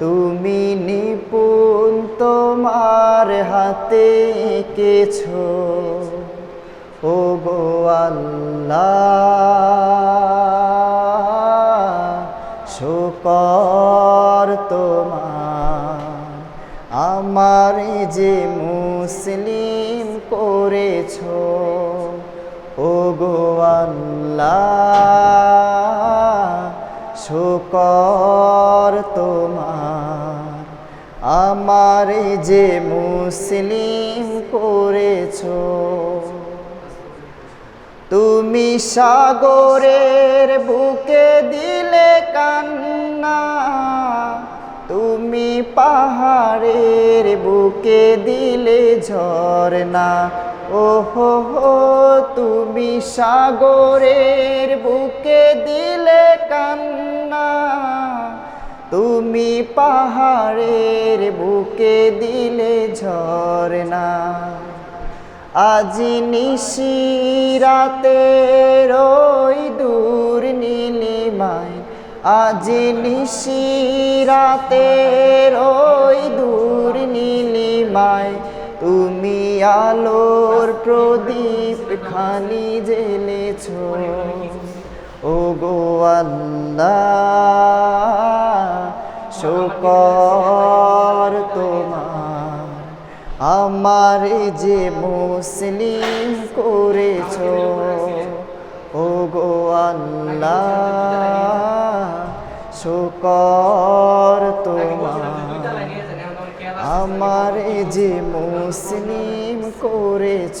তুমি নিপুণ তোমার হাতে এঁকেছো। ও গো আল্লাহ তোমার। আমার যে মুসলিম করেছ ও গো আল্লাহ, শুকর আমার যে মুসলিম করেছ, তুমি সাগরের বুকে দিলে কান্না, তুমি পাহাড়ের বুকে দিলে ঝরনা হো, তুমি সাগরের বুকে দিলে কান্না। তুমি পাহাড়ের বুকে দিলে ঝরনা আজি নিশিরাতে রই দূর নীলিমায়। আজি নিশিরাতে রই দূর নীলিমায়। তুমি আলোর প্রদীপ খানি জেলেছ ও গো আল্লাহ শোকর তোমার, আমার যে মুসলিম করেছ ও গো আল্লাহ, শুকর তোমার, আমার যে মুসলিম করেছ।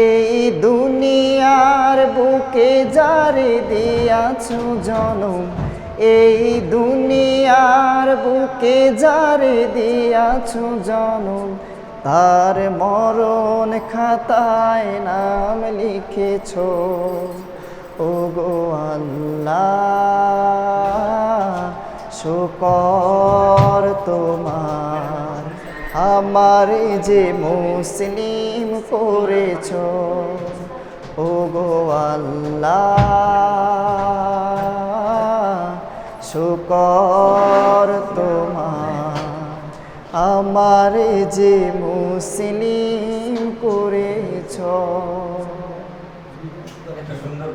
এই দুনিয়ার বুকে যারে দিয়াছ জনম, এই দুনিয়ার বুকে যারে দিয়াছ জনম, তার মরণ খাতায় নাম লিখেছ। ও গো আল্লাহ, শুকর তোমার। আমার যে মুসলিম করেছ ও গো আল্লাহ শুকর তোমার। আমার যে মুসলিম করেছ। সুন্দর